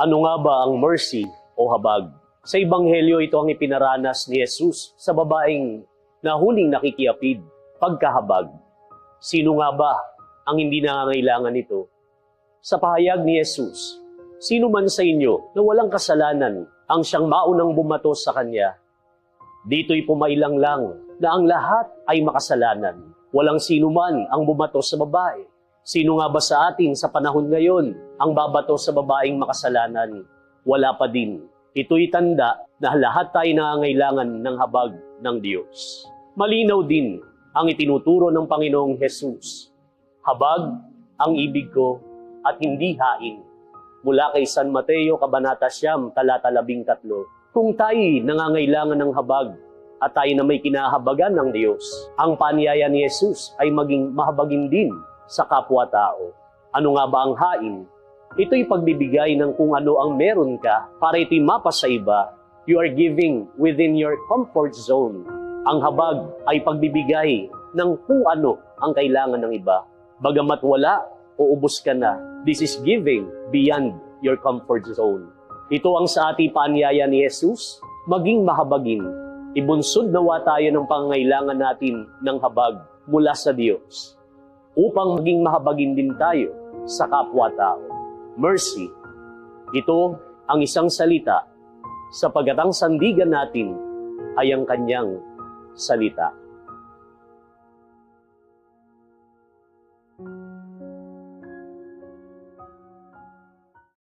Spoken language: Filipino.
Ano nga ba ang mercy o habag? Sa Ebanghelyo ito ang ipinaranas ni Jesus sa babaeng na huling nakikiapid, pagkahabag. Sino nga ba ang hindi nangangailangan nito? Sa pahayag ni Jesus, sino man sa inyo na walang kasalanan ang siyang maunang bumato sa kanya, dito'y pumailang lang na ang lahat ay makasalanan. Walang sino man ang bumato sa babae. Sino nga ba sa atin sa panahon ngayon ang babato sa babaeng makasalanan? Wala pa din. Ito'y tanda na lahat tayo nangangailangan ng habag ng Diyos. Malinaw din ang itinuturo ng Panginoong Jesus. Habag ang ibig ko at hindi hain. Mula kay San Mateo, Kabanata Siyam, talata labing tatlo. Kung tayo nangangailangan ng habag at tayo na may kinahabagan ng Diyos, ang panyaya ni Jesus ay maging mahabagin din sa kapwa-tao. Ano nga ba ang hain? Ito'y pagbibigay ng kung ano ang meron ka para ito'y mapas sa iba. You are giving within your comfort zone. Ang habag ay pagbibigay ng kung ano ang kailangan ng iba. Bagamat wala, uubos ka na. This is giving beyond your comfort zone. Ito ang sa ating paanyaya ni Jesus, maging mahabagin. Ibunsod nawa tayo ng pangangailangan natin ng habag mula sa Diyos upang maging mahabagin din tayo sa kapwa-tao. Mercy. Ito ang isang salita sapagat ang sandigan natin ay ang kanyang salita.